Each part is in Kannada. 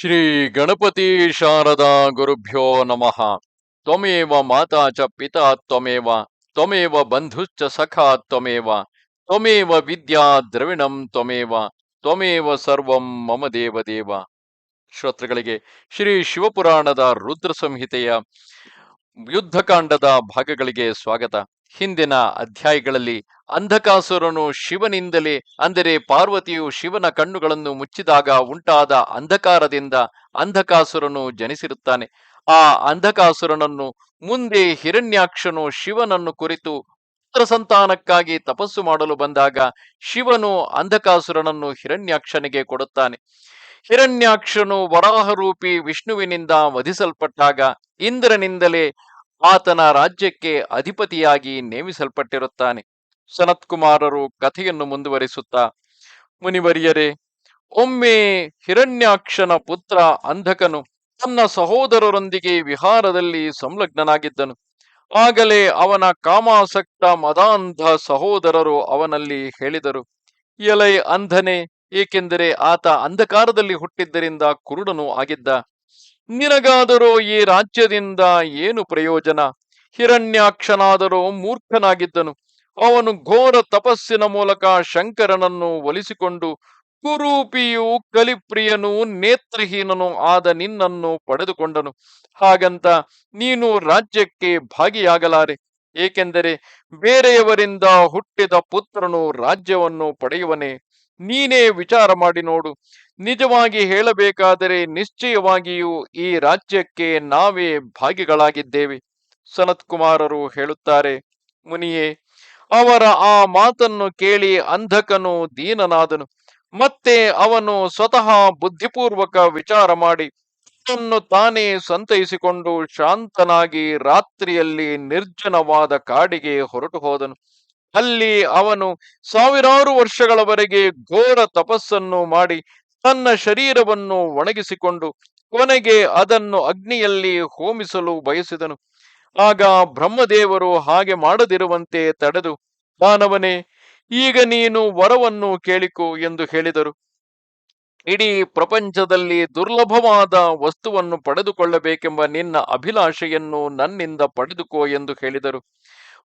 ಶ್ರೀ ಗಣಪತಿ ಶಾರದಾ ಗುರುಭ್ಯೋ ನಮಃ. ತ್ವಮೇವ ಮಾತಾ ಚ ಪಿತಾ ತ್ವಮೇವ ತ್ವಮೇವ ಬಂಧುಶ್ಚ ಸಖಾ ತ್ವಮೇವ ತ್ವಮೇವ ವಿದ್ಯಾ ದ್ರವಿಣಂ ತ್ವಮೇವ ತ್ವಮೇವ ಸರ್ವಂ ಮಮ ದೇವ ದೇವ ಶ್ರೋತೃಗಳಿಗೆ ಶ್ರೀ ಶಿವಪುರಾಣದ ರುದ್ರ ಸಂಹಿತೆಯ ಯುದ್ಧಕಾಂಡದ ಭಾಗಗಳಿಗೆ ಸ್ವಾಗತ. ಹಿಂದಿನ ಅಧ್ಯಾಯಗಳಲ್ಲಿ ಅಂಧಕಾಸುರನು ಶಿವನಿಂದಲೇ, ಅಂದರೆ ಪಾರ್ವತಿಯು ಶಿವನ ಕಣ್ಣುಗಳನ್ನು ಮುಚ್ಚಿದಾಗ ಉಂಟಾದ ಅಂಧಕಾರದಿಂದ ಅಂಧಕಾಸುರನು ಜನಿಸಿರುತ್ತಾನೆ. ಆ ಅಂಧಕಾಸುರನನ್ನು ಮುಂದೆ ಹಿರಣ್ಯಾಕ್ಷನು ಶಿವನನ್ನು ಕುರಿತು ಪುತ್ರ ಸಂತಾನಕ್ಕಾಗಿ ತಪಸ್ಸು ಮಾಡಲು ಬಂದಾಗ ಶಿವನು ಅಂಧಕಾಸುರನನ್ನು ಹಿರಣ್ಯಾಕ್ಷನಿಗೆ ಕೊಡುತ್ತಾನೆ. ಹಿರಣ್ಯಾಕ್ಷನು ವರಾಹರೂಪಿ ವಿಷ್ಣುವಿನಿಂದ ವಧಿಸಲ್ಪಟ್ಟಾಗ ಇಂದ್ರನಿಂದಲೇ ಆತನ ರಾಜ್ಯಕ್ಕೆ ಅಧಿಪತಿಯಾಗಿ ನೇಮಿಸಲ್ಪಟ್ಟಿರುತ್ತಾನೆ. ಸನತ್ಕುಮಾರರು ಕಥೆಯನ್ನು ಮುಂದುವರಿಸುತ್ತಾ, ಮುನಿವರಿಯರೇ, ಒಮ್ಮೆ ಹಿರಣ್ಯಾಕ್ಷನ ಪುತ್ರ ಅಂಧಕನು ತನ್ನ ಸಹೋದರರೊಂದಿಗೆ ವಿಹಾರದಲ್ಲಿ ಸಂಲಗ್ನನಾಗಿದ್ದನು. ಆಗಲೇ ಅವನ ಕಾಮಾಸಕ್ತ ಮದಾಂಧ ಸಹೋದರರು ಅವನಲ್ಲಿ ಹೇಳಿದರು, ಎಲೈ ಅಂಧನೆ, ಏಕೆಂದರೆ ಆತ ಅಂಧಕಾರದಲ್ಲಿ ಹುಟ್ಟಿದ್ದರಿಂದ ಕುರುಡನು ಆಗಿದ್ದ. ನಿನಗಾದರೂ ಈ ರಾಜ್ಯದಿಂದ ಏನು ಪ್ರಯೋಜನ? ಹಿರಣ್ಯಾಕ್ಷನಾದರೂ ಮೂರ್ಖನಾಗಿದ್ದನು. ಅವನು ಘೋರ ತಪಸ್ಸಿನ ಮೂಲಕ ಶಂಕರನನ್ನು ಒಲಿಸಿಕೊಂಡು, ಕುರೂಪಿಯು ಕಲಿಪ್ರಿಯನು ನೇತ್ರಹೀನನು ಆದ ನಿನ್ನನ್ನು ಪಡೆದುಕೊಂಡನು. ಹಾಗಂತ ನೀನು ರಾಜ್ಯಕ್ಕೆ ಭಾಗಿಯಾಗಲಾರೆ. ಏಕೆಂದರೆ ಬೇರೆಯವರಿಂದ ಹುಟ್ಟಿದ ಪುತ್ರನು ರಾಜ್ಯವನ್ನು ಪಡೆಯುವನೇ. ನೀನೇ ವಿಚಾರ ಮಾಡಿ ನೋಡು. ನಿಜವಾಗಿ ಹೇಳಬೇಕಾದರೆ ನಿಶ್ಚಯವಾಗಿಯೂ ಈ ರಾಜ್ಯಕ್ಕೆ ನಾವೇ ಭಾಗಿಗಳಾಗಿದ್ದೇವೆ. ಸನತ್ಕುಮಾರರು ಹೇಳುತ್ತಾರೆ, ಮುನಿಯೇ ಅವರ ಆ ಮಾತನ್ನು ಕೇಳಿ ಅಂಧಕನು ದೀನನಾದನು. ಮತ್ತೆ ಅವನು ಸ್ವತಃ ಬುದ್ಧಿಪೂರ್ವಕ ವಿಚಾರ ಮಾಡಿ ತನ್ನನ್ನು ತಾನೇ ಸಂತೈಸಿಕೊಂಡು ಶಾಂತನಾಗಿ ರಾತ್ರಿಯಲ್ಲಿ ನಿರ್ಜನವಾದ ಕಾಡಿಗೆ ಹೊರಟು ಹೋದನು. ಅಲ್ಲಿ ಅವನು ಸಾವಿರಾರು ವರ್ಷಗಳವರೆಗೆ ಘೋರ ತಪಸ್ಸನ್ನು ಮಾಡಿ, ತನ್ನ ಶರೀರವನ್ನು ಒಣಗಿಸಿಕೊಂಡು, ಕೊನೆಗೆ ಅದನ್ನು ಅಗ್ನಿಯಲ್ಲಿ ಹೋಮಿಸಲು ಬಯಸಿದನು. ಆಗ ಬ್ರಹ್ಮದೇವರು ಹಾಗೆ ಮಾಡದಿರುವಂತೆ ತಡೆದು ದಾನವನೇ ಈಗ ನೀನು ವರವನ್ನು ಕೇಳಿಕೊ ಎಂದು ಹೇಳಿದರು. ಇಡೀ ಪ್ರಪಂಚದಲ್ಲಿ ದುರ್ಲಭವಾದ ವಸ್ತುವನ್ನು ಪಡೆದುಕೊಳ್ಳಬೇಕೆಂಬ ನಿನ್ನ ಅಭಿಲಾಷೆಯನ್ನು ನನ್ನಿಂದ ಪಡೆದುಕೋ ಎಂದು ಹೇಳಿದರು.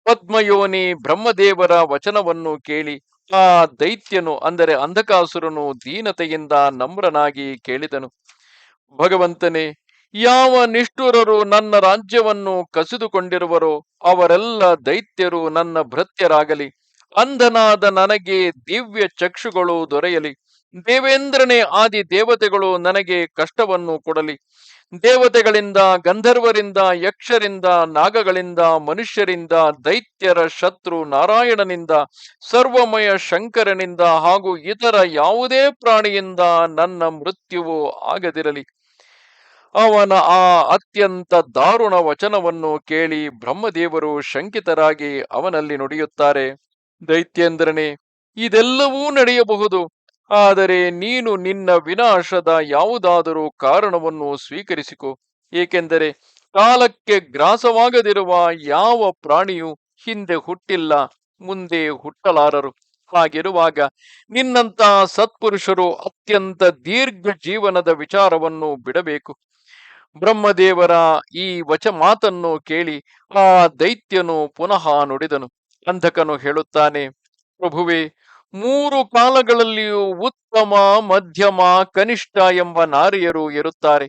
ಪದ್ಮಯೋನಿ ಬ್ರಹ್ಮದೇವರ ವಚನವನ್ನು ಕೇಳಿ, ಆ ದೈತ್ಯನು, ಅಂದರೆ ಅಂಧಕಾಸುರನು, ದೀನತೆಯಿಂದ ನಮ್ರನಾಗಿ ಕೇಳಿದನು. ಭಗವಂತನೇ ಯಾವ ನಿಷ್ಠುರರು ನನ್ನ ರಾಜ್ಯವನ್ನು ಕಸಿದುಕೊಂಡಿರುವರೋ ಅವರೆಲ್ಲ ದೈತ್ಯರು ನನ್ನ ಭೃತ್ಯರಾಗಲಿ. ಅಂಧನಾದ ನನಗೆ ದಿವ್ಯ ಚಕ್ಷುಗಳು ದೊರೆಯಲಿ. ದೇವೇಂದ್ರನೇ ಆದಿ ದೇವತೆಗಳು ನನಗೆ ಕಷ್ಟವನ್ನು ಕೊಡಲಿ. ದೇವತೆಗಳಿಂದ, ಗಂಧರ್ವರಿಂದ, ಯಕ್ಷರಿಂದ, ನಾಗಗಳಿಂದ, ಮನುಷ್ಯರಿಂದ, ದೈತ್ಯರ ಶತ್ರು ನಾರಾಯಣನಿಂದ, ಸರ್ವಮಯ ಶಂಕರನಿಂದ ಹಾಗೂ ಇತರ ಯಾವುದೇ ಪ್ರಾಣಿಯಿಂದ ನನ್ನ ಮೃತ್ಯುವು ಆಗದಿರಲಿ. ಅವನ ಆ ಅತ್ಯಂತ ದಾರುಣ ವಚನವನ್ನು ಕೇಳಿ ಬ್ರಹ್ಮದೇವರು ಶಂಕಿತರಾಗಿ ಅವನಲ್ಲಿ ನುಡಿಯುತ್ತಾರೆ. ದೈತ್ಯೇಂದ್ರನೇ, ಇದೆಲ್ಲವೂ ನಡೆಯಬಹುದು. ಆದರೆ ನೀನು ನಿನ್ನ ವಿನಾಶದ ಯಾವುದಾದರೂ ಕಾರಣವನ್ನು ಸ್ವೀಕರಿಸಿಕೊ. ಏಕೆಂದರೆ ಕಾಲಕ್ಕೆ ಗ್ರಾಸವಾಗದಿರುವ ಯಾವ ಪ್ರಾಣಿಯೂ ಹಿಂದೆ ಹುಟ್ಟಿಲ್ಲ, ಮುಂದೆ ಹುಟ್ಟಲಾರರು. ಹಾಗಿರುವಾಗ ನಿನ್ನಂತ ಸತ್ಪುರುಷರು ಅತ್ಯಂತ ದೀರ್ಘ ಜೀವನದ ವಿಚಾರವನ್ನು ಬಿಡಬೇಕು. ಬ್ರಹ್ಮದೇವರ ಈ ವಚ ಮಾತನ್ನು ಕೇಳಿ ಆ ದೈತ್ಯನು ಪುನಃ ನುಡಿದನು. ಅಂಧಕನು ಹೇಳುತ್ತಾನೆ, ಪ್ರಭುವೆ, ಮೂರು ಕಾಲಗಳಲ್ಲಿಯೂ ಉತ್ತಮ, ಮಧ್ಯಮ, ಕನಿಷ್ಠ ಎಂಬ ನಾರಿಯರು ಇರುತ್ತಾರೆ.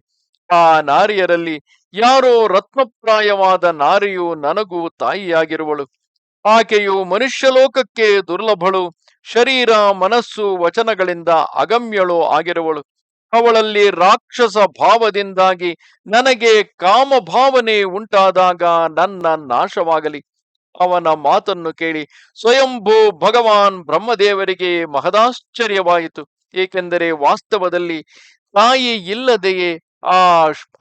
ಆ ನಾರಿಯರಲ್ಲಿ ಯಾರೋ ರತ್ನಪ್ರಾಯವಾದ ನಾರಿಯು ನನಗೂ ತಾಯಿಯಾಗಿರುವಳು. ಆಕೆಯು ಮನುಷ್ಯ ಲೋಕಕ್ಕೆ ದುರ್ಲಭಳು, ಶರೀರ, ಮನಸ್ಸು, ವಚನಗಳಿಂದ ಅಗಮ್ಯಳು ಆಗಿರುವಳು. ಅವಳಲ್ಲಿ ರಾಕ್ಷಸ ಭಾವದಿಂದಾಗಿ ನನಗೆ ಕಾಮಭಾವನೆ ಉಂಟಾದಾಗ ನನ್ನ ನಾಶವಾಗಲಿ. ಅವನ ಮಾತನ್ನು ಕೇಳಿ ಸ್ವಯಂಭೂ ಭಗವಾನ್ ಬ್ರಹ್ಮದೇವರಿಗೆ ಮಹದಾಶ್ಚರ್ಯವಾಯಿತು. ಏಕೆಂದರೆ ವಾಸ್ತವದಲ್ಲಿ ತಾಯಿ ಇಲ್ಲದೆಯೇ ಆ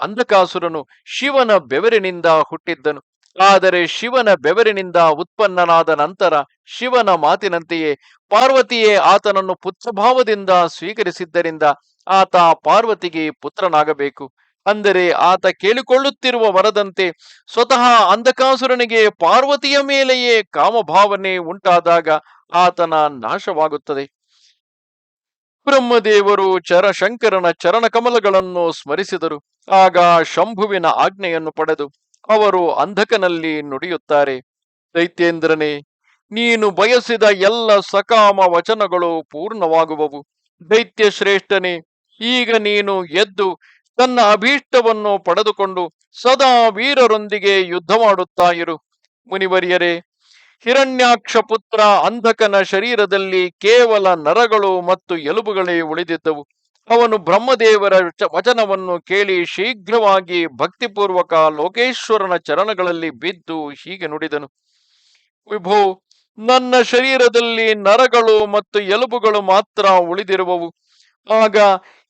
ಅಂಧಕಾಸುರನು ಶಿವನ ಬೆವರಿನಿಂದ ಹುಟ್ಟಿದ್ದನು. ಆದರೆ ಶಿವನ ಬೆವರಿನಿಂದ ಉತ್ಪನ್ನನಾದ ನಂತರ ಶಿವನ ಮಾತಿನಂತೆಯೇ ಪಾರ್ವತಿಯೇ ಆತನನ್ನು ಪುತ್ರಭಾವದಿಂದ ಸ್ವೀಕರಿಸಿದ್ದರಿಂದ ಆತ ಪಾರ್ವತಿಗೆ ಪುತ್ರನಾಗಬೇಕು. ಅಂದರೆ ಆತ ಕೇಳಿಕೊಳ್ಳುತ್ತಿರುವ ವರದಂತೆ ಸ್ವತಃ ಅಂಧಕಾಸುರನಿಗೆ ಪಾರ್ವತಿಯ ಮೇಲೆಯೇ ಕಾಮಭಾವನೆ ಉಂಟಾದಾಗ ಆತನ ನಾಶವಾಗುತ್ತದೆ. ಬ್ರಹ್ಮದೇವರು ಚರಶಂಕರನ ಚರಣಕಮಲಗಳನ್ನು ಸ್ಮರಿಸಿದರು. ಆಗ ಶಂಭುವಿನ ಆಜ್ಞೆಯನ್ನು ಪಡೆದು ಅವರು ಅಂಧಕನಲ್ಲಿ ನುಡಿಯುತ್ತಾರೆ. ದೈತ್ಯೇಂದ್ರನೇ, ನೀನು ಬಯಸಿದ ಎಲ್ಲ ಸಕಾಮ ವಚನಗಳು ಪೂರ್ಣವಾಗುವವು. ದೈತ್ಯ ಶ್ರೇಷ್ಠನೇ ಈಗ ನೀನು ಎದ್ದು ತನ್ನ ಅಭೀಷ್ಟವನ್ನು ಪಡೆದುಕೊಂಡು ಸದಾ ವೀರರೊಂದಿಗೆ ಯುದ್ಧ ಮಾಡುತ್ತಾ ಇರು. ಮುನಿವರಿಯರೇ, ಹಿರಣ್ಯಾಕ್ಷ ಪುತ್ರ ಅಂಧಕನ ಶರೀರದಲ್ಲಿ ಕೇವಲ ನರಗಳು ಮತ್ತು ಎಲುಬುಗಳೇ ಉಳಿದಿದ್ದವು. ಅವನು ಬ್ರಹ್ಮದೇವರ ವಚನವನ್ನು ಕೇಳಿ ಶೀಘ್ರವಾಗಿ ಭಕ್ತಿಪೂರ್ವಕ ಲೋಕೇಶ್ವರನ ಚರಣಗಳಲ್ಲಿ ಬಿದ್ದು ಹೀಗೆ ನುಡಿದನು. ವಿಭೋ, ನನ್ನ ಶರೀರದಲ್ಲಿ ನರಗಳು ಮತ್ತು ಎಲುಬುಗಳು ಮಾತ್ರ ಉಳಿದಿರುವವು. ಆಗ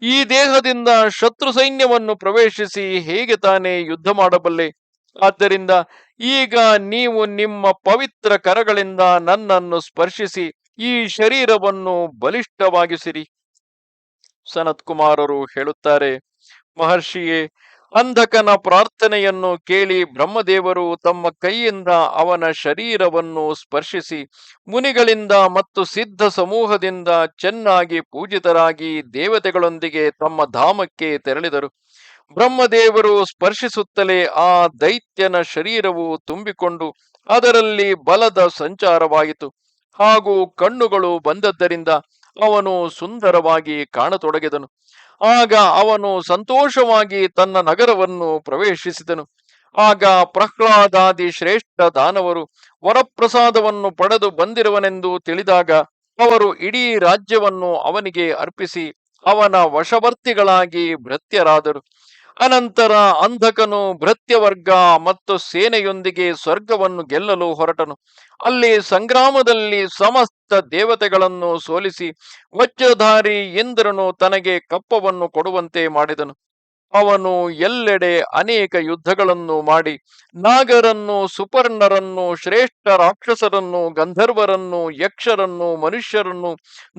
ಈ ದೇಹದಿಂದ ಶತ್ರು ಸೈನ್ಯವನ್ನು ಪ್ರವೇಶಿಸಿ ಹೇಗೆ ತಾನೇ ಯುದ್ಧ ಮಾಡಬಲ್ಲೆ? ಆದ್ದರಿಂದ ಈಗ ನೀವು ನಿಮ್ಮ ಪವಿತ್ರ ಕರಗಳಿಂದ ನನ್ನನ್ನು ಸ್ಪರ್ಶಿಸಿ ಈ ಶರೀರವನ್ನು ಬಲಿಷ್ಠವಾಗಿಸಿರಿ. ಸನತ್ ಕುಮಾರರು ಹೇಳುತ್ತಾರೆ, ಮಹರ್ಷಿಯೇ ಅಂಧಕನ ಪ್ರಾರ್ಥನೆಯನ್ನು ಕೇಳಿ ಬ್ರಹ್ಮದೇವರು ತಮ್ಮ ಕೈಯಿಂದ ಅವನ ಶರೀರವನ್ನು ಸ್ಪರ್ಶಿಸಿ, ಮುನಿಗಳಿಂದ ಮತ್ತು ಸಿದ್ಧ ಸಮೂಹದಿಂದ ಚೆನ್ನಾಗಿ ಪೂಜಿತರಾಗಿ ದೇವತೆಗಳೊಂದಿಗೆ ತಮ್ಮ ಧಾಮಕ್ಕೆ ತೆರಳಿದರು. ಬ್ರಹ್ಮದೇವರು ಸ್ಪರ್ಶಿಸುತ್ತಲೇ ಆ ದೈತ್ಯನ ಶರೀರವು ತುಂಬಿಕೊಂಡು ಅದರಲ್ಲಿ ಬಲದ ಸಂಚಾರವಾಯಿತು. ಹಾಗೂ ಕಣ್ಣುಗಳು ಬಂದದ್ದರಿಂದ ಅವನು ಸುಂದರವಾಗಿ ಕಾಣತೊಡಗಿದನು. ಆಗ ಅವನು ಸಂತೋಷವಾಗಿ ತನ್ನ ನಗರವನ್ನು ಪ್ರವೇಶಿಸಿದನು. ಆಗ ಪ್ರಹ್ಲಾದಾದಿ ಶ್ರೇಷ್ಠ ದಾನವರು ವರಪ್ರಸಾದವನ್ನು ಪಡೆದು ಬಂದಿರುವನೆಂದು ತಿಳಿದಾಗ ಅವರು ಇಡೀ ರಾಜ್ಯವನ್ನು ಅವನಿಗೆ ಅರ್ಪಿಸಿ ಅವನ ವಶವರ್ತಿಗಳಾಗಿ ಭೃತ್ಯರಾದರು. ಅನಂತರ ಅಂಧಕನು ಭೃತ್ಯವರ್ಗ ಮತ್ತು ಸೇನೆಯೊಂದಿಗೆ ಸ್ವರ್ಗವನ್ನು ಗೆಲ್ಲಲು ಹೊರಟನು. ಅಲ್ಲಿ ಸಂಗ್ರಾಮದಲ್ಲಿ ಸಮಸ್ತ ದೇವತೆಗಳನ್ನು ಸೋಲಿಸಿ ವಜ್ರಧಾರಿ ಇಂದ್ರನು ತನಗೆ ಕಪ್ಪವನ್ನು ಕೊಡುವಂತೆ ಮಾಡಿದನು. ಅವನು ಎಲ್ಲೆಡೆ ಅನೇಕ ಯುದ್ಧಗಳನ್ನು ಮಾಡಿ ನಾಗರನ್ನು, ಸುಪರ್ಣರನ್ನು, ಶ್ರೇಷ್ಠ ರಾಕ್ಷಸರನ್ನು, ಗಂಧರ್ವರನ್ನು, ಯಕ್ಷರನ್ನು, ಮನುಷ್ಯರನ್ನು,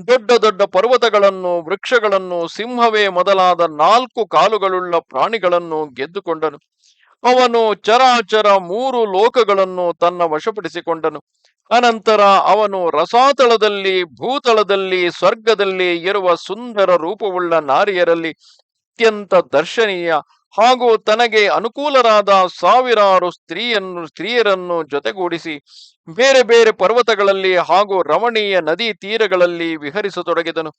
ದೊಡ್ಡ ದೊಡ್ಡ ಪರ್ವತಗಳನ್ನು, ವೃಕ್ಷಗಳನ್ನು, ಸಿಂಹವೇ ಮೊದಲಾದ ನಾಲ್ಕು ಕಾಲುಗಳುಳ್ಳ ಪ್ರಾಣಿಗಳನ್ನು ಗೆದ್ದುಕೊಂಡನು. ಅವನು ಚರಾಚರ ಮೂರು ಲೋಕಗಳನ್ನು ತನ್ನ ವಶಪಡಿಸಿಕೊಂಡನು. ಅನಂತರ ಅವನು ರಸಾತಳದಲ್ಲಿ, ಭೂತಳದಲ್ಲಿ, ಸ್ವರ್ಗದಲ್ಲಿ ಇರುವ ಸುಂದರ ರೂಪವುಳ್ಳ ನಾರಿಯರಲ್ಲಿ ಅತ್ಯಂತ ದರ್ಶನೀಯ ಹಾಗೂ ತನಗೆ ಅನುಕೂಲರಾದ ಸಾವಿರಾರು ಸ್ತ್ರೀಯನ್ನು, ಸ್ತ್ರೀಯರನ್ನು ಜೊತೆಗೂಡಿಸಿ ಬೇರೆ ಬೇರೆ ಪರ್ವತಗಳಲ್ಲಿ ಹಾಗೂ ರಮಣೀಯ ನದಿ ತೀರಗಳಲ್ಲಿ ವಿಹರಿಸತೊಡಗಿದನು.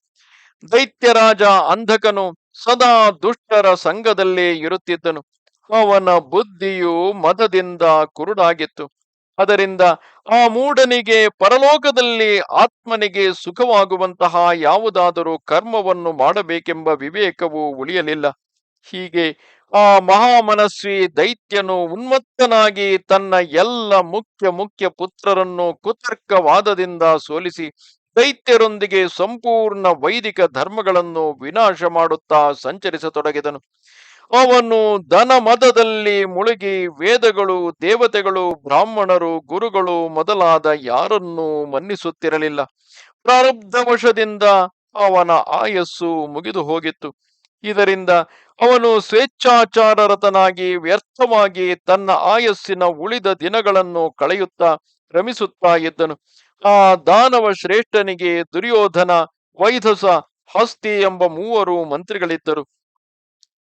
ದೈತ್ಯರಾಜ ಅಂಧಕನು ಸದಾ ದುಷ್ಟರ ಸಂಘದಲ್ಲಿ ಇರುತ್ತಿದ್ದನು. ಅವನ ಬುದ್ಧಿಯು ಮದದಿಂದ ಕುರುಡಾಗಿತ್ತು. ಅದರಿಂದ ಆ ಮೂಢನಿಗೆ ಪರಲೋಕದಲ್ಲಿ ಆತ್ಮನಿಗೆ ಸುಖವಾಗುವಂತಹ ಯಾವುದಾದರೂ ಕರ್ಮವನ್ನು ಮಾಡಬೇಕೆಂಬ ವಿವೇಕವು ಉಳಿಯಲಿಲ್ಲ. ಹೀಗೆ ಆ ಮಹಾಮನಸ್ವಿ ದೈತ್ಯನು ಉನ್ಮತ್ತನಾಗಿ ತನ್ನ ಎಲ್ಲ ಮುಖ್ಯ ಮುಖ್ಯ ಪುತ್ರರನ್ನು ಕುತರ್ಕವಾದದಿಂದ ಸೋಲಿಸಿ ದೈತ್ಯರೊಂದಿಗೆ ಸಂಪೂರ್ಣ ವೈದಿಕ ಧರ್ಮಗಳನ್ನು ವಿನಾಶ ಮಾಡುತ್ತಾ ಸಂಚರಿಸತೊಡಗಿದನು. ಅವನು ಧನ ಮದದಲ್ಲಿ ಮುಳುಗಿ ವೇದಗಳು, ದೇವತೆಗಳು, ಬ್ರಾಹ್ಮಣರು, ಗುರುಗಳು ಮೊದಲಾದ ಯಾರನ್ನೂ ಮನ್ನಿಸುತ್ತಿರಲಿಲ್ಲ. ಪ್ರಾರಬ್ಧವಶದಿಂದ ಅವನ ಆಯಸ್ಸು ಮುಗಿದು ಹೋಗಿತ್ತು. ಇದರಿಂದ ಅವನು ಸ್ವೇಚ್ಛಾಚಾರರತನಾಗಿ ವ್ಯರ್ಥವಾಗಿ ತನ್ನ ಆಯಸ್ಸಿನ ಉಳಿದ ದಿನಗಳನ್ನು ಕಳೆಯುತ್ತಾ ರಮಿಸುತ್ತಾ ಇದ್ದನು. ಆ ದಾನವ ಶ್ರೇಷ್ಠನಿಗೆ ದುರ್ಯೋಧನ ವೈಧಸ ಹಸ್ತಿ ಎಂಬ ಮೂವರು ಮಂತ್ರಿಗಳಿದ್ದರು.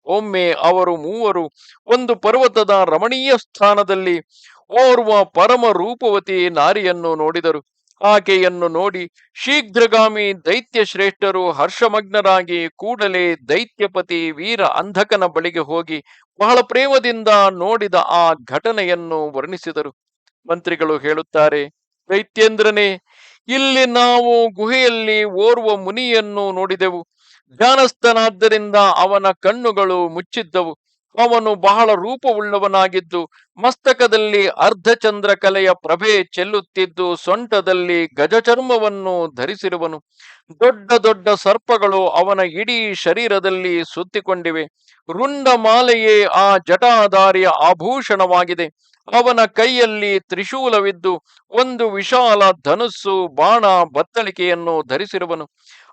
ಒಮ್ಮೆ ಅವರು ಮೂವರು ಒಂದು ಪರ್ವತದ ರಮಣೀಯ ಸ್ಥಾನದಲ್ಲಿ ಓರ್ವ ಪರಮ ರೂಪವತಿ ನಾರಿಯನ್ನು ನೋಡಿದರು. ಆಕೆಯನ್ನು ನೋಡಿ ಶೀಘ್ರಗಾಮಿ ದೈತ್ಯ ಶ್ರೇಷ್ಠರು ಹರ್ಷಮಗ್ನರಾಗಿ ಕೂಡಲೇ ದೈತ್ಯಪತಿ ವೀರ ಅಂಧಕನ ಬಳಿಗೆ ಹೋಗಿ ಬಹಳ ಪ್ರೇಮದಿಂದ ನೋಡಿದ ಆ ಘಟನೆಯನ್ನು ವರ್ಣಿಸಿದರು. ಮಂತ್ರಿಗಳು ಹೇಳುತ್ತಾರೆ, ದೈತ್ಯೇಂದ್ರನೇ, ಇಲ್ಲಿ ನಾವು ಗುಹೆಯಲ್ಲಿ ಓರ್ವ ಮುನಿಯನ್ನು ನೋಡಿದೆವು. ಧ್ಯಾನಸ್ಥನಾದ್ದರಿಂದ ಅವನ ಕಣ್ಣುಗಳು ಮುಚ್ಚಿದ್ದವು. ಅವನು ಬಹಳ ರೂಪವುಳ್ಳವನಾಗಿದ್ದು, ಮಸ್ತಕದಲ್ಲಿ ಅರ್ಧಚಂದ್ರ ಕಲೆಯ ಪ್ರಭೆ ಚೆಲ್ಲುತ್ತಿದ್ದು, ಸೊಂಟದಲ್ಲಿ ಗಜಚರ್ಮವನ್ನು ಧರಿಸಿರುವನು. ದೊಡ್ಡ ದೊಡ್ಡ ಸರ್ಪಗಳು ಅವನ ಇಡೀ ಶರೀರದಲ್ಲಿ ಸುತ್ತಿಕೊಂಡಿವೆ. ರುಂಡ ಮಾಲೆಯೇ ಆ ಜಟಾಧಾರಿಯ ಆಭೂಷಣವಾಗಿದೆ. ಅವನ ಕೈಯಲ್ಲಿ ತ್ರಿಶೂಲವಿದ್ದು, ಒಂದು ವಿಶಾಲ ಧನುಸ್ಸು ಬಾಣ ಬತ್ತಳಿಕೆಯನ್ನು ಧರಿಸಿರುವನು.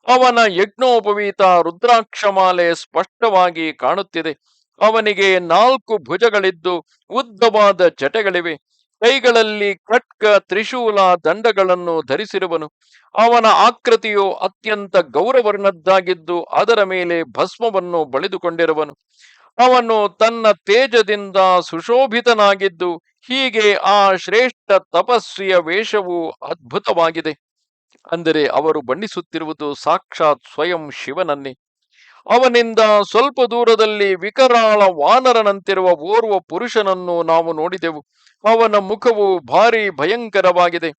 ಅವನ ಯಜ್ಞೋಪವೀತ ರುದ್ರಾಕ್ಷಮಾಲೆ ಸ್ಪಷ್ಟವಾಗಿ ಕಾಣುತ್ತಿದೆ. ಅವನಿಗೆ ನಾಲ್ಕು ಭುಜಗಳಿದ್ದು ಉದ್ದವಾದ ಚಟೆಗಳಿವೆ. ಕೈಗಳಲ್ಲಿ ಕಟ್ಕ ತ್ರಿಶೂಲ ದಂಡಗಳನ್ನು ಧರಿಸಿರುವನು. ಅವನ ಆಕೃತಿಯು ಅತ್ಯಂತ ಗೌರವರ್ಣದ್ದಾಗಿದ್ದು ಅದರ ಮೇಲೆ ಭಸ್ಮವನ್ನು ಬಳಿದುಕೊಂಡಿರುವನು. ಅವನು ತನ್ನ ತೇಜದಿಂದ ಸುಶೋಭಿತನಾಗಿದ್ದು ಹೀಗೆ ಆ ಶ್ರೇಷ್ಠ ತಪಸ್ವಿಯ ವೇಷವು ಅದ್ಭುತವಾಗಿದೆ. ಅಂದರೆ ಅವರು ಬಣ್ಣಿಸುತ್ತಿರುವುದು ಸಾಕ್ಷಾತ್ ಸ್ವಯಂ ಶಿವನನ್ನೇ. ಅವನಿಂದ ಸ್ವಲ್ಪ ದೂರದಲ್ಲಿ ವಿಕರಾಳ ವಾನರನಂತಿರುವ ಓರ್ವ ಪುರುಷನನ್ನು ನಾವು ನೋಡಿದೆವು. ಅವನ ಮುಖವು ಭಾರಿ ಭಯಂಕರವಾಗಿದೆ.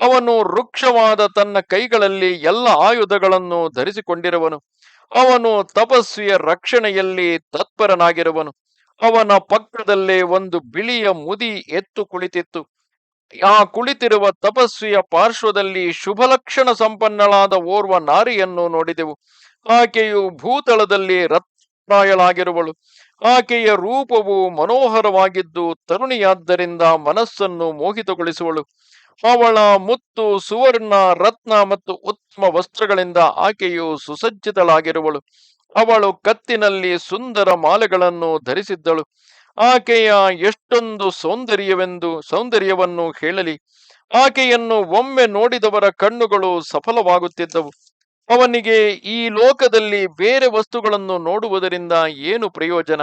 ಅವನು ವೃಕ್ಷವಾದ ತನ್ನ ಕೈಗಳಲ್ಲಿ ಎಲ್ಲ ಆಯುಧಗಳನ್ನು ಧರಿಸಿಕೊಂಡಿರುವನು. ಅವನು ತಪಸ್ವಿಯ ರಕ್ಷಣೆಯಲ್ಲಿ ತತ್ಪರನಾಗಿರುವನು. ಅವನ ಪಕ್ಕದಲ್ಲೇ ಒಂದು ಬಿಳಿಯ ಮುದಿ ಎತ್ತು ಕುಳಿತಿತ್ತು. ಆ ಕುಳಿತಿರುವ ತಪಸ್ವಿಯ ಪಾರ್ಶ್ವದಲ್ಲಿ ಶುಭಲಕ್ಷಣ ಸಂಪನ್ನಳಾದ ಓರ್ವ ನಾರಿಯನ್ನು ನೋಡಿದೆವು. ಆಕೆಯು ಭೂತಳದಲ್ಲಿ ರತ್ನಾಯಳಾಗಿರುವಳು. ಆಕೆಯ ರೂಪವು ಮನೋಹರವಾಗಿದ್ದು ತರುಣಿಯಾದ್ದರಿಂದ ಮನಸ್ಸನ್ನು ಮೋಹಿತಗೊಳಿಸುವಳು. ಅವಳ ಮುತ್ತು ಸುವರ್ಣ, ರತ್ನ ಮತ್ತು ಉತ್ತಮ ವಸ್ತ್ರಗಳಿಂದ ಆಕೆಯು ಸುಸಜ್ಜಿತಳಾಗಿರುವಳು. ಅವಳು ಕತ್ತಿನಲ್ಲಿ ಸುಂದರ ಮಾಲೆಗಳನ್ನು ಧರಿಸಿದ್ದಳು. ಆಕೆಯ ಎಷ್ಟೊಂದು ಸೌಂದರ್ಯವೆಂದು, ಸೌಂದರ್ಯವನ್ನು ಹೇಳಲಿ. ಆಕೆಯನ್ನು ಒಮ್ಮೆ ನೋಡಿದವರ ಕಣ್ಣುಗಳು ಸಫಲವಾಗುತ್ತಿದ್ದವು. ಅವನಿಗೆ ಈ ಲೋಕದಲ್ಲಿ ಬೇರೆ ವಸ್ತುಗಳನ್ನು ನೋಡುವುದರಿಂದ ಏನು ಪ್ರಯೋಜನ?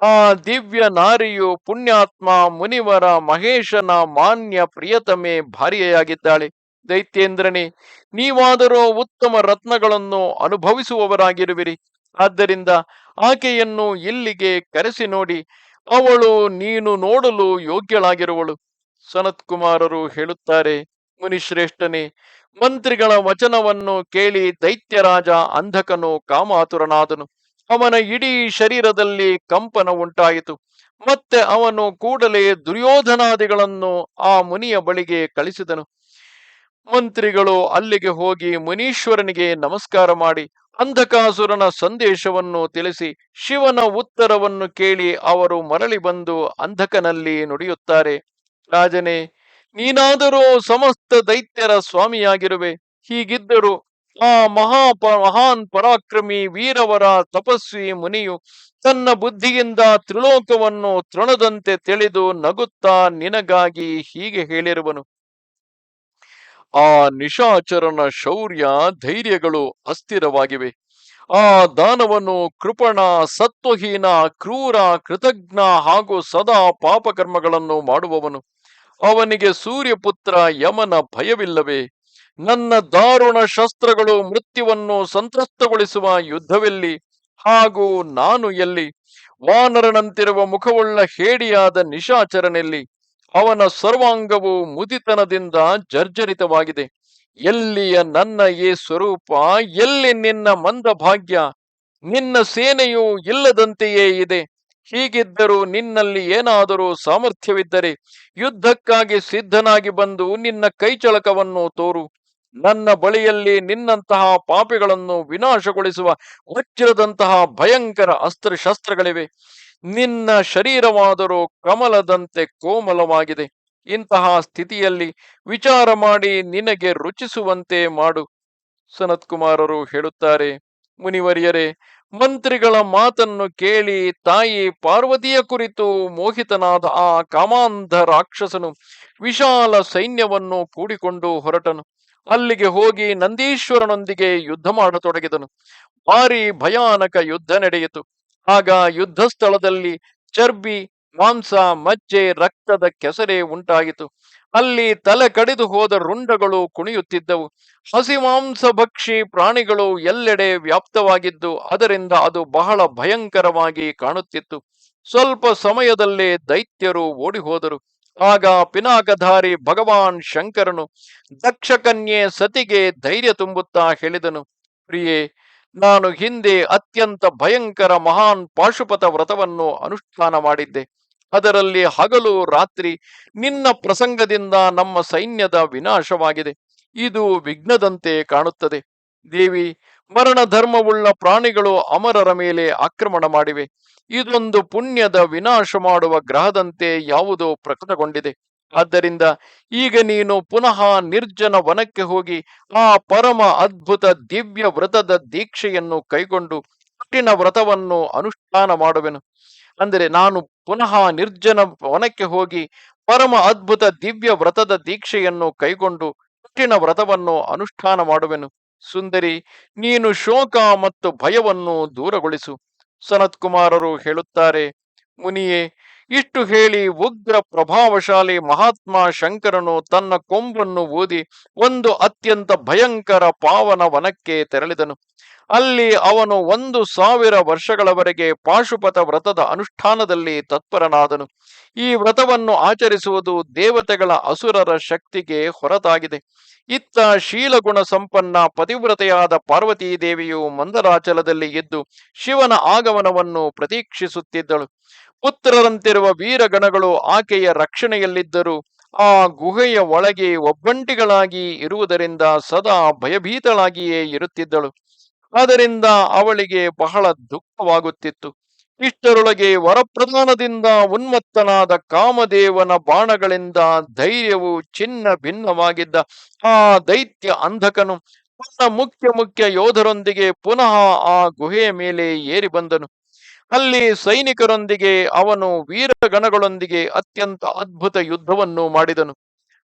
ಆ ದಿವ್ಯ ನಾರಿಯು ಪುಣ್ಯಾತ್ಮ, ಮುನಿವರ, ಮಹೇಶನ ಮಾನ್ಯ ಪ್ರಿಯತಮೆ ಭಾರ್ಯೆಯಾಗಿದ್ದಾಳೆ. ದೈತ್ಯೇಂದ್ರನೇ, ನೀವಾದರೂ ಉತ್ತಮ ರತ್ನಗಳನ್ನು ಅನುಭವಿಸುವವರಾಗಿರುವಿರಿ. ಆದ್ದರಿಂದ ಆಕೆಯನ್ನು ಇಲ್ಲಿಗೆ ಕರೆಸಿ ನೋಡಿ, ಅವಳು ನೀನು ನೋಡಲು ಯೋಗ್ಯಳಾಗಿರುವಳು. ಸನತ್ ಕುಮಾರರು ಹೇಳುತ್ತಾರೆ, ಮುನಿಶ್ರೇಷ್ಠನೇ ಮಂತ್ರಿಗಳ ವಚನವನ್ನು ಕೇಳಿ ದೈತ್ಯರಾಜ ಅಂಧಕನು ಕಾಮಾತುರನಾದನು. ಅವನ ಇಡೀ ಶರೀರದಲ್ಲಿ ಕಂಪನ ಉಂಟಾಯಿತು. ಮತ್ತೆ ಅವನು ಕೂಡಲೇ ದುರ್ಯೋಧನಾದಿಗಳನ್ನು ಆ ಮುನಿಯ ಬಳಿಗೆ ಕಳಿಸಿದನು. ಮಂತ್ರಿಗಳು ಅಲ್ಲಿಗೆ ಹೋಗಿ ಮುನೀಶ್ವರನಿಗೆ ನಮಸ್ಕಾರ ಮಾಡಿ, ಅಂಧಕಾಸುರನ ಸಂದೇಶವನ್ನು ತಿಳಿಸಿ, ಶಿವನ ಉತ್ತರವನ್ನು ಕೇಳಿ ಅವರು ಮರಳಿ ಬಂದು ಅಂಧಕನಲ್ಲಿ ನುಡಿಯುತ್ತಾರೆ. ರಾಜನೇ ನೀನಾದರೂ ಸಮಸ್ತ ದೈತ್ಯರ ಸ್ವಾಮಿಯಾಗಿರುವೆ. ಹೀಗಿದ್ದರೂ ಆ ಮಹಾ ಮಹಾನ್ ಪರಾಕ್ರಮಿ ವೀರವರ ತಪಸ್ವಿ ಮುನಿಯು ತನ್ನ ಬುದ್ಧಿಯಿಂದ ತ್ರಿಲೋಕವನ್ನು ತೃಣದಂತೆ ತಿಳಿದು ನಗುತ್ತಾ ನಿನಗಾಗಿ ಹೀಗೆ ಹೇಳಿರುವನು. ಆ ನಿಶಾಚರನ ಶೌರ್ಯ ಧೈರ್ಯಗಳು ಅಸ್ಥಿರವಾಗಿವೆ. ಆ ದಾನವನು ಕೃಪಣ, ಸತ್ವಹೀನ, ಕ್ರೂರ, ಕೃತಜ್ಞ ಹಾಗೂ ಸದಾ ಪಾಪಕರ್ಮಗಳನ್ನು ಮಾಡುವವನು. ಅವನಿಗೆ ಸೂರ್ಯಪುತ್ರ ಯಮನ ಭಯವಿಲ್ಲವೇ? ನನ್ನ ದಾರುಣ ಶಸ್ತ್ರಗಳು ಮೃತ್ಯುವನ್ನು ಸಂತ್ರಸ್ತಗೊಳಿಸುವ ಯುದ್ಧವೆಲ್ಲಿ? ಹಾಗೂ ನಾನು ಎಲ್ಲಿ? ವಾನರನಂತಿರುವ ಮುಖವುಳ್ಳ ಹೇಡಿಯಾದ ನಿಶಾಚರನೆಲ್ಲಿ ಅವನ ಸರ್ವಾಂಗವು ಮುದಿತನದಿಂದ ಜರ್ಜರಿತವಾಗಿದೆ. ಎಲ್ಲಿಯ ನನ್ನ ಈ ಸ್ವರೂಪ? ಎಲ್ಲಿ ನಿನ್ನ ಮಂದಭಾಗ್ಯ? ನಿನ್ನ ಸೇನೆಯು ಇಲ್ಲದಂತೆಯೇ ಇದೆ. ಹೀಗಿದ್ದರೂ ನಿನ್ನಲ್ಲಿ ಏನಾದರೂ ಸಾಮರ್ಥ್ಯವಿದ್ದರೆ ಯುದ್ಧಕ್ಕಾಗಿ ಸಿದ್ಧನಾಗಿ ಬಂದು ನಿನ್ನ ಕೈಚಳಕವನ್ನು ತೋರು. ನನ್ನ ಬಳಿಯಲ್ಲಿ ನಿನ್ನಂತಹ ಪಾಪಿಗಳನ್ನು ವಿನಾಶಗೊಳಿಸುವ ವಜ್ರದಂತಹ ಭಯಂಕರ ಅಸ್ತ್ರಶಸ್ತ್ರಗಳಿವೆ. ನಿನ್ನ ಶರೀರವಾದರೂ ಕಮಲದಂತೆ ಕೋಮಲವಾಗಿದೆ. ಇಂತಹ ಸ್ಥಿತಿಯಲ್ಲಿ ವಿಚಾರ ಮಾಡಿ ನಿನಗೆ ರುಚಿಸುವಂತೆ ಮಾಡು. ಸನತ್ಕುಮಾರರು ಹೇಳುತ್ತಾರೆ, ಮುನಿವರಿಯರೇ ಮಂತ್ರಿಗಳ ಮಾತನ್ನು ಕೇಳಿ ತಾಯಿ ಪಾರ್ವತಿಯ ಕುರಿತು ಮೋಹಿತನಾದ ಆ ಕಾಮಾಂಧ ರಾಕ್ಷಸನು ವಿಶಾಲ ಸೈನ್ಯವನ್ನು ಕೂಡಿಕೊಂಡು ಹೊರಟನು. ಅಲ್ಲಿಗೆ ಹೋಗಿ ನಂದೀಶ್ವರನೊಂದಿಗೆ ಯುದ್ಧ ಮಾಡತೊಡಗಿದನು. ಭಾರಿ ಭಯಾನಕ ಯುದ್ಧ ನಡೆಯಿತು. ಆಗ ಯುದ್ಧ ಸ್ಥಳದಲ್ಲಿ ಚರ್ಬಿ ಮಾಂಸ, ಮಜ್ಜೆ, ರಕ್ತದ ಕೆಸರೆ ಉಂಟಾಯಿತು. ಅಲ್ಲಿ ತಲೆ ಕಡಿದು ಹೋದ ರುಂಡಗಳು ಕುಣಿಯುತ್ತಿದ್ದವು. ಹಸಿ ಮಾಂಸ ಭಕ್ಷಿ ಪ್ರಾಣಿಗಳು ಎಲ್ಲೆಡೆ ವ್ಯಾಪ್ತವಾಗಿದ್ದು, ಅದರಿಂದ ಅದು ಬಹಳ ಭಯಂಕರವಾಗಿ ಕಾಣುತ್ತಿತ್ತು. ಸ್ವಲ್ಪ ಸಮಯದಲ್ಲೇ ದೈತ್ಯರು ಓಡಿ ಹೋದರು ಆಗ ಪಿನಾಕಧಾರಿ ಭಗವಾನ್ ಶಂಕರನು ದಕ್ಷಕನ್ಯೆ ಸತಿಗೆ ಧೈರ್ಯ ತುಂಬುತ್ತಾ ಹೇಳಿದನು. ಪ್ರಿಯೆ, ನಾನು ಹಿಂದೆ ಅತ್ಯಂತ ಭಯಂಕರ ಮಹಾನ್ ಪಾಶುಪತ ವ್ರತವನ್ನು ಅನುಷ್ಠಾನ ಮಾಡಿದ್ದೆ. ಅದರಲ್ಲಿ ಹಗಲು ರಾತ್ರಿ ನಿನ್ನ ಪ್ರಸಂಗದಿಂದ ನಮ್ಮ ಸೈನ್ಯದ ವಿನಾಶವಾಗಿದೆ. ಇದು ವಿಘ್ನದಂತೆ ಕಾಣುತ್ತದೆ. ದೇವಿ, ಮರಣ ಧರ್ಮವುಳ್ಳ ಪ್ರಾಣಿಗಳು ಅಮರರ ಮೇಲೆ ಆಕ್ರಮಣ ಮಾಡಿವೆ. ಇದೊಂದು ಪುಣ್ಯದ ವಿನಾಶ ಮಾಡುವ ಗ್ರಹದಂತೆ ಯಾವುದೋ ಪ್ರಕಟಗೊಂಡಿದೆ. ಆದ್ದರಿಂದ ಈಗ ನೀನು ಪುನಃ ನಿರ್ಜನ ವನಕ್ಕೆ ಹೋಗಿ ಆ ಪರಮ ಅದ್ಭುತ ದಿವ್ಯ ವ್ರತದ ದೀಕ್ಷೆಯನ್ನು ಕೈಗೊಂಡು ಕಠಿಣ ವ್ರತವನ್ನು ಅನುಷ್ಠಾನ ಮಾಡುವೆನು. ಅಂದರೆ ನಾನು ಪುನಃ ನಿರ್ಜನ ವನಕ್ಕೆ ಹೋಗಿ ಪರಮ ಅದ್ಭುತ ದಿವ್ಯ ವ್ರತದ ದೀಕ್ಷೆಯನ್ನು ಕೈಗೊಂಡು ಕಠಿಣ ವ್ರತವನ್ನು ಅನುಷ್ಠಾನ ಮಾಡುವೆನು. ಸುಂದರಿ, ನೀನು ಶೋಕ ಮತ್ತು ಭಯವನ್ನು ದೂರಗೊಳಿಸು. ಸನತ್ ಕುಮಾರರು ಹೇಳುತ್ತಾರೆ, ಮುನಿಯೇ ಇಷ್ಟು ಹೇಳಿ ಉಗ್ರ ಪ್ರಭಾವಶಾಲಿ ಮಹಾತ್ಮ ಶಂಕರನು ತನ್ನ ಕೊಂಬನ್ನು ಓದಿ ಒಂದು ಅತ್ಯಂತ ಭಯಂಕರ ಪಾವನ ವನಕ್ಕೆ ತೆರಳಿದನು. ಅಲ್ಲಿ ಅವನು ಒಂದು ಸಾವಿರ ವರ್ಷಗಳವರೆಗೆ ಪಾಶುಪತ ವ್ರತದ ಅನುಷ್ಠಾನದಲ್ಲಿ ತತ್ಪರನಾದನು. ಈ ವ್ರತವನ್ನು ಆಚರಿಸುವುದು ದೇವತೆಗಳ ಅಸುರರ ಶಕ್ತಿಗೆ ಹೊರತಾಗಿದೆ. ಇತ್ತ ಶೀಲಗುಣ ಸಂಪನ್ನ ಪತಿವ್ರತೆಯಾದ ಪಾರ್ವತೀ ದೇವಿಯು ಮಂದರಾಚಲದಲ್ಲಿ ಇದ್ದು ಶಿವನ ಆಗಮನವನ್ನು ಪ್ರತೀಕ್ಷಿಸುತ್ತಿದ್ದಳು. ಪುತ್ರರಂತಿರುವ ವೀರಗಣಗಳು ಆಕೆಯ ರಕ್ಷಣೆಯಲ್ಲಿದ್ದರು. ಆ ಗುಹೆಯ ಒಳಗೆ ಒಬ್ಬಂಟಿಗಳಾಗಿ ಇರುವುದರಿಂದ ಸದಾ ಭಯಭೀತಳಾಗಿಯೇ ಇರುತ್ತಿದ್ದಳು. ಅದರಿಂದ ಅವಳಿಗೆ ಬಹಳ ದುಃಖವಾಗುತ್ತಿತ್ತು. ಇಷ್ಟರೊಳಗೆ ವರಪ್ರಧಾನದಿಂದ ಉನ್ಮತ್ತನಾದ ಕಾಮದೇವನ ಬಾಣಗಳಿಂದ ಧೈರ್ಯವು ಚಿನ್ನ ಭಿನ್ನವಾಗಿದ್ದ ಆ ದೈತ್ಯ ಅಂಧಕನು ತನ್ನ ಮುಖ್ಯ ಮುಖ್ಯ ಯೋಧರೊಂದಿಗೆ ಪುನಃ ಆ ಗುಹೆಯ ಮೇಲೆ ಏರಿ ಬಂದನು. ಅಲ್ಲಿ ಸೈನಿಕರೊಂದಿಗೆ ಅವನು ವೀರಗಣಗಳೊಂದಿಗೆ ಅತ್ಯಂತ ಅದ್ಭುತ ಯುದ್ಧವನ್ನು ಮಾಡಿದನು.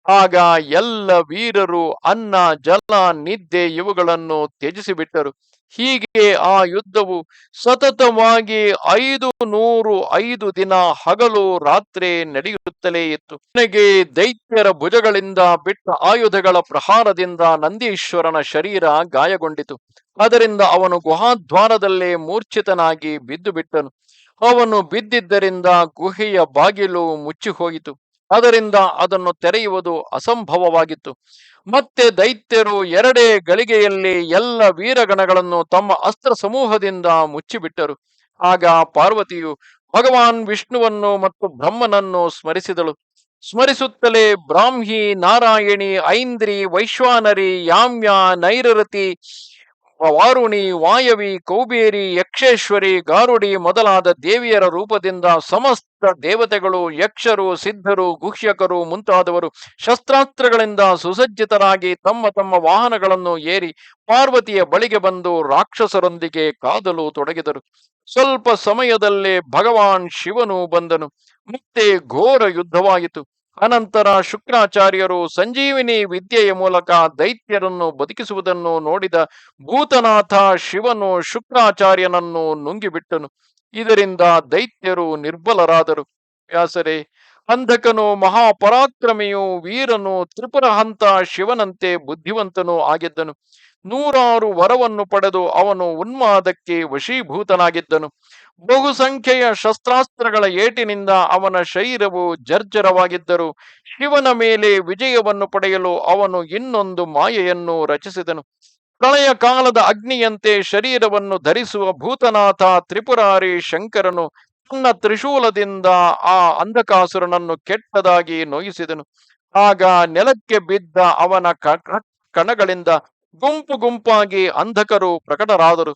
ಆಗ ಎಲ್ಲ ವೀರರು, ಅನ್ನ, ಜಲ, ನಿದ್ದೆ ಇವುಗಳನ್ನು ತ್ಯಜಿಸಿಬಿಟ್ಟರು. ಹೀಗೆ ಆ ಯುದ್ಧವು ಸತತವಾಗಿ ಐದು ನೂರು ಐದು ದಿನ ಹಗಲು ರಾತ್ರಿ ನಡೆಯುತ್ತಲೇ ಇತ್ತು. ನನಗೆ ದೈತ್ಯರ ಭುಜಗಳಿಂದ ಬಿಟ್ಟ ಆಯುಧಗಳ ಪ್ರಹಾರದಿಂದ ನಂದೀಶ್ವರನ ಶರೀರ ಗಾಯಗೊಂಡಿತು. ಅದರಿಂದ ಅವನು ಗುಹಾದ್ವಾರದಲ್ಲೇ ಮೂರ್ಛಿತನಾಗಿ ಬಿದ್ದು ಬಿಟ್ಟನು ಅವನು ಬಿದ್ದಿದ್ದರಿಂದ ಗುಹೆಯ ಬಾಗಿಲು ಮುಚ್ಚಿ ಹೋಯಿತು ಅದರಿಂದ ಅದನ್ನು ತೆರೆಯುವುದು ಅಸಂಭವವಾಗಿತ್ತು. ಮತ್ತೆ ದೈತ್ಯರು ಎರಡೇ ಗಳಿಗೆಯಲ್ಲಿ ಎಲ್ಲ ವೀರಗಣಗಳನ್ನು ತಮ್ಮ ಅಸ್ತ್ರ ಸಮೂಹದಿಂದ ಮುಚ್ಚಿಬಿಟ್ಟರು. ಆಗ ಪಾರ್ವತಿಯು ಭಗವಾನ್ ವಿಷ್ಣುವನ್ನು ಮತ್ತು ಬ್ರಹ್ಮನನ್ನು ಸ್ಮರಿಸಿದಳು. ಸ್ಮರಿಸುತ್ತಲೇ ಬ್ರಾಹ್ಮಿ ನಾರಾಯಣಿ ಐಂದ್ರಿ ವೈಶ್ವಾನರಿ ಯಾಮ್ಯ ನೈರರತಿ ವಾರುಣಿ, ವಾಯವಿ, ಕೌಬೇರಿ, ಯಕ್ಷೇಶ್ವರಿ, ಗಾರುಡಿ ಮೊದಲಾದ ದೇವಿಯರ ರೂಪದಿಂದ ಸಮಸ್ತ ದೇವತೆಗಳು, ಯಕ್ಷರು, ಸಿದ್ಧರು, ಗುಹ್ಯಕರು ಮುಂತಾದವರು ಶಸ್ತ್ರಾಸ್ತ್ರಗಳಿಂದ ಸುಸಜ್ಜಿತರಾಗಿ ತಮ್ಮ ತಮ್ಮ ವಾಹನಗಳನ್ನು ಏರಿ ಪಾರ್ವತಿಯ ಬಳಿಗೆ ಬಂದು ರಾಕ್ಷಸರೊಂದಿಗೆ ಕಾದಲು ತೊಡಗಿದರು. ಸ್ವಲ್ಪ ಸಮಯದಲ್ಲೇ ಭಗವಾನ್ ಶಿವನು ಬಂದನು. ಮತ್ತೆ ಘೋರ ಯುದ್ಧವಾಯಿತು. ಅನಂತರ ಶುಕ್ರಾಚಾರ್ಯರು ಸಂಜೀವಿನಿ ವಿದ್ಯೆಯ ಮೂಲಕ ದೈತ್ಯರನ್ನು ಬದುಕಿಸುವುದನ್ನು ನೋಡಿದ ಭೂತನಾಥ ಶಿವನು ಶುಕ್ರಾಚಾರ್ಯನನ್ನು ನುಂಗಿಬಿಟ್ಟನು. ಇದರಿಂದ ದೈತ್ಯರು ನಿರ್ಬಲರಾದರು. ವ್ಯಾಸರೇ ಅಂಧಕನು, ಮಹಾಪರಾಕ್ರಮಿಯು, ವೀರನು ತ್ರಿಪುರ ಹಂತ ಶಿವನಂತೆ ಬುದ್ಧಿವಂತನೂ ಆಗಿದ್ದನು. ನೂರಾರು ವರವನ್ನು ಪಡೆದು ಅವನು ಉನ್ಮಾದಕ್ಕೆ ವಶೀಭೂತನಾಗಿದ್ದನು. ಬಹುಸಂಖ್ಯೆಯ ಶಸ್ತ್ರಾಸ್ತ್ರಗಳ ಏಟಿನಿಂದ ಅವನ ಶರೀರವು ಜರ್ಜರವಾಗಿದ್ದರು. ಶಿವನ ಮೇಲೆ ವಿಜಯವನ್ನು ಪಡೆಯಲು ಅವನು ಇನ್ನೊಂದು ಮಾಯೆಯನ್ನು ರಚಿಸಿದನು. ಪ್ರಳಯ ಕಾಲದ ಅಗ್ನಿಯಂತೆ ಶರೀರವನ್ನು ಧರಿಸುವ ಭೂತನಾಥ ತ್ರಿಪುರಾರಿ ಶಂಕರನು ತನ್ನ ತ್ರಿಶೂಲದಿಂದ ಆ ಅಂಧಕಾಸುರನನ್ನು ಕೆಟ್ಟದಾಗಿ ನೋಯಿಸಿದನು. ಆಗ ನೆಲಕ್ಕೆ ಬಿದ್ದ ಅವನ ಕಣಗಳಿಂದ ಗುಂಪು ಗುಂಪಾಗಿ ಅಂಧಕರು ಪ್ರಕಟರಾದರು.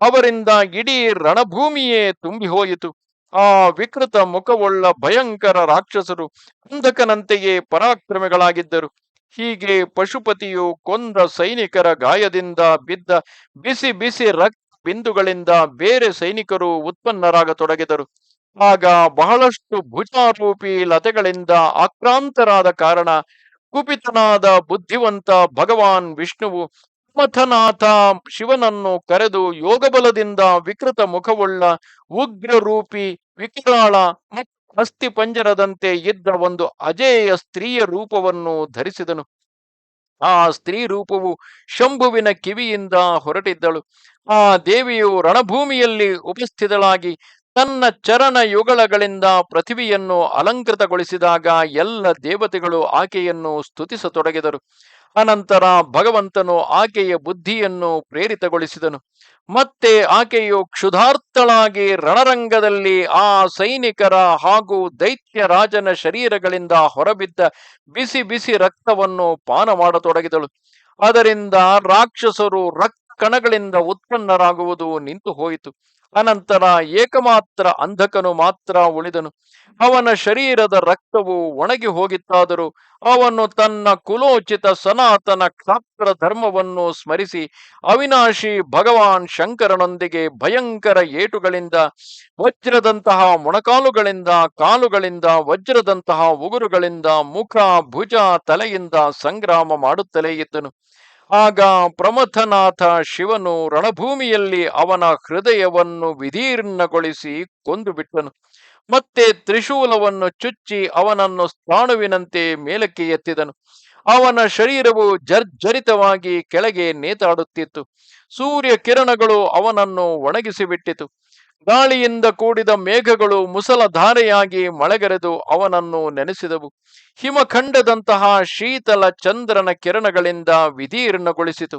ಅವರಿಂದ ಇಡೀ ರಣಭೂಮಿಯೇ ತುಂಬಿ ಹೋಯಿತು ಆ ವಿಕೃತ ಮುಖವುಳ್ಳ ಭಯಂಕರ ರಾಕ್ಷಸರು ಅಂಧಕನಂತೆಯೇ ಪರಾಕ್ರಮಿಗಳಾಗಿದ್ದರು. ಹೀಗೆ ಪಶುಪತಿಯು ಕೊಂದ ಸೈನಿಕರ ಗಾಯದಿಂದ ಬಿದ್ದ ಬಿಸಿ ಬಿಸಿ ರಕ್ತ ಬಿಂದುಗಳಿಂದ ಬೇರೆ ಸೈನಿಕರು ಉತ್ಪನ್ನರಾಗತೊಡಗಿದರು. ಆಗ ಬಹಳಷ್ಟು ಭುಜಾರೂಪಿ ಲತೆಗಳಿಂದ ಆಕ್ರಾಂತರಾದ ಕಾರಣ ಕುಪಿತನಾದ ಬುದ್ಧಿವಂತ ಭಗವಾನ್ ವಿಷ್ಣುವು ಮಥನಾಥ ಶಿವನನ್ನು ಕರೆದು ಯೋಗಬಲದಿಂದ ವಿಕೃತ ಮುಖವುಳ್ಳ ಉಗ್ರರೂಪಿ ವಿಕರಾಳ ಅಸ್ಥಿ ಪಂಜರದಂತೆ ಇದ್ದ ಒಂದು ಅಜೇಯ ಸ್ತ್ರೀಯ ರೂಪವನ್ನು ಧರಿಸಿದನು. ಆ ಸ್ತ್ರೀ ರೂಪವು ಶಂಭುವಿನ ಕಿವಿಯಿಂದ ಹೊರಟಿದ್ದಳು. ಆ ದೇವಿಯು ರಣಭೂಮಿಯಲ್ಲಿ ಉಪಸ್ಥಿತಳಾಗಿ ತನ್ನ ಚರಣ ಯುಗಳಗಳಿಂದ ಪೃಥ್ವಿಯನ್ನು ಅಲಂಕೃತಗೊಳಿಸಿದಾಗ ಎಲ್ಲ ದೇವತೆಗಳು ಆಕೆಯನ್ನು ಸ್ತುತಿಸತೊಡಗಿದರು. ಅನಂತರ ಭಗವಂತನು ಆಕೆಯ ಬುದ್ಧಿಯನ್ನು ಪ್ರೇರಿತಗೊಳಿಸಿದನು. ಮತ್ತೆ ಆಕೆಯು ಕ್ಷುಧಾರ್ಥಳಾಗಿ ರಣರಂಗದಲ್ಲಿ ಆ ಸೈನಿಕರ ಹಾಗೂ ದೈತ್ಯ ರಾಜನ ಶರೀರಗಳಿಂದ ಹೊರಬಿದ್ದ ಬಿಸಿ ಬಿಸಿ ರಕ್ತವನ್ನು ಪಾನ ಮಾಡತೊಡಗಿದಳು ಅದರಿಂದ ರಾಕ್ಷಸರು ರಕ್ತ ಕಣಗಳಿಂದ ಉತ್ಪನ್ನರಾಗುವುದು ನಿಂತು ಹೋಯಿತು ಅನಂತರ ಏಕಮಾತ್ರ ಅಂಧಕನು ಮಾತ್ರ ಉಳಿದನು. ಅವನ ಶರೀರದ ರಕ್ತವು ಒಣಗಿ ಹೋಗಿತ್ತಾದರೂ ಅವನು ತನ್ನ ಕುಲೋಚಿತ ಸನಾತನ ಕ್ಷಾತ್ರ ಧರ್ಮವನ್ನು ಸ್ಮರಿಸಿ ಅವಿನಾಶಿ ಭಗವಾನ್ ಶಂಕರನೊಂದಿಗೆ ಭಯಂಕರ ಏಟುಗಳಿಂದ, ವಜ್ರದಂತಹ ಮೊಣಕಾಲುಗಳಿಂದ, ಕಾಲುಗಳಿಂದ, ವಜ್ರದಂತಹ ಉಗುರುಗಳಿಂದ, ಮುಖ, ಭುಜ, ತಲೆಯಿಂದ ಸಂಗ್ರಾಮ ಮಾಡುತ್ತಲೇ ಇದ್ದನು. ಆಗ ಪ್ರಮಥನಾಥ ಶಿವನು ರಣಭೂಮಿಯಲ್ಲಿ ಅವನ ಹೃದಯವನ್ನು ವಿದೀರ್ಣಗೊಳಿಸಿ ಕೊಂದು ಬಿಟ್ಟನು. ಮತ್ತೆ ತ್ರಿಶೂಲವನ್ನು ಚುಚ್ಚಿ ಅವನನ್ನು ಸ್ಥಾಣುವಿನಂತೆ ಮೇಲಕ್ಕೆ ಎತ್ತಿದನು. ಅವನ ಶರೀರವು ಜರ್ಜರಿತವಾಗಿ ಕೆಳಗೆ ನೇತಾಡುತ್ತಿತ್ತು. ಸೂರ್ಯ ಕಿರಣಗಳು ಅವನನ್ನು ಒಣಗಿಸಿಬಿಟ್ಟಿತು. ಗಾಳಿಯಿಂದ ಕೂಡಿದ ಮೇಘಗಳು ಮುಸಲಧಾರೆಯಾಗಿ ಮಳೆಗರೆದು ಅವನನ್ನು ನೆನೆಸಿದವು. ಹಿಮಖಂಡದಂತಹ ಶೀತಲ ಚಂದ್ರನ ಕಿರಣಗಳಿಂದ ವಿಧೀರ್ಣಗೊಳಿಸಿತು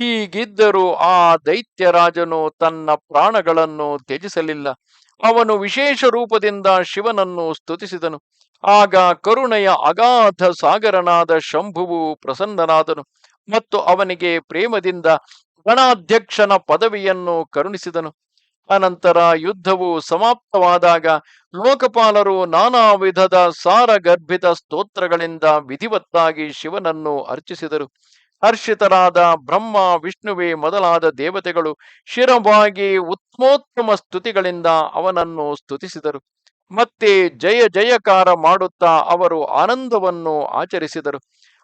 ಹೀಗಿದ್ದರೂ ಆ ದೈತ್ಯರಾಜನು ತನ್ನ ಪ್ರಾಣಗಳನ್ನು ತ್ಯಜಿಸಲಿಲ್ಲ. ಅವನು ವಿಶೇಷ ರೂಪದಿಂದ ಶಿವನನ್ನು ಸ್ತುತಿಸಿದನು. ಆಗ ಕರುಣೆಯ ಅಗಾಧ ಸಾಗರನಾದ ಶಂಭುವು ಪ್ರಸನ್ನನಾದನು ಮತ್ತು ಅವನಿಗೆ ಪ್ರೇಮದಿಂದ ಗಣಾಧ್ಯಕ್ಷನ ಪದವಿಯನ್ನು ಕರುಣಿಸಿದನು. ಅನಂತರ ಯುದ್ಧವು ಸಮಾಪ್ತವಾದಾಗ ಲೋಕಪಾಲರು ನಾನಾ ವಿಧದ ಸಾರಗರ್ಭಿತ ಸ್ತೋತ್ರಗಳಿಂದ ವಿಧಿವತ್ತಾಗಿ ಶಿವನನ್ನು ಅರ್ಚಿಸಿದರು. ಹರ್ಷಿತರಾದ ಬ್ರಹ್ಮ, ವಿಷ್ಣುವೇ ಮೊದಲಾದ ದೇವತೆಗಳು ಶಿರವಾಗಿ ಉತ್ಮೋತ್ತಮ ಸ್ತುತಿಗಳಿಂದ ಅವನನ್ನು ಸ್ತುತಿಸಿದರು. ಮತ್ತೆ ಜಯ ಜಯಕಾರ ಮಾಡುತ್ತಾ ಅವರು ಆನಂದವನ್ನು ಆಚರಿಸಿದರು.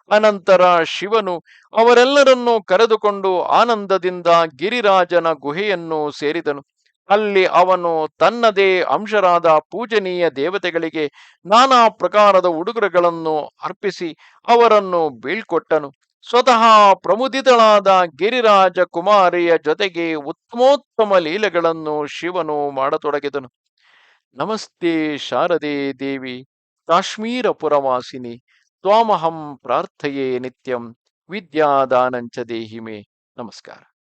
ಅನಂತರ ಶಿವನು ಅವರೆಲ್ಲರನ್ನೂ ಕರೆದುಕೊಂಡು ಆನಂದದಿಂದ ಗಿರಿರಾಜನ ಗುಹೆಯನ್ನು ಸೇರಿದನು. ಅಲ್ಲಿ ಅವನು ತನ್ನದೇ ಅಂಶರಾದ ಪೂಜನೀಯ ದೇವತೆಗಳಿಗೆ ನಾನಾ ಪ್ರಕಾರದ ಉಡುಗೊರೆಗಳನ್ನು ಅರ್ಪಿಸಿ ಅವರನ್ನು ಬೀಳ್ಕೊಟ್ಟನು. ಸ್ವತಃ ಪ್ರಮುದಿತಳಾದ ಗಿರಿರಾಜ ಕುಮಾರಿಯ ಜೊತೆಗೆ ಉತ್ತಮೋತ್ತಮ ಲೀಲೆಗಳನ್ನು ಶಿವನು ಮಾಡತೊಡಗಿದನು. ನಮಸ್ತೆ ಶಾರದೆ ದೇವಿ ಕಾಶ್ಮೀರ ಪುರವಾಸಿನಿ ತ್ವಾಮಹಂ ಪ್ರಾರ್ಥಯೇ ನಿತ್ಯಂ, ವಿದ್ಯಾದಾನಂಚ ದೇಹಿಮೆ. ನಮಸ್ಕಾರ.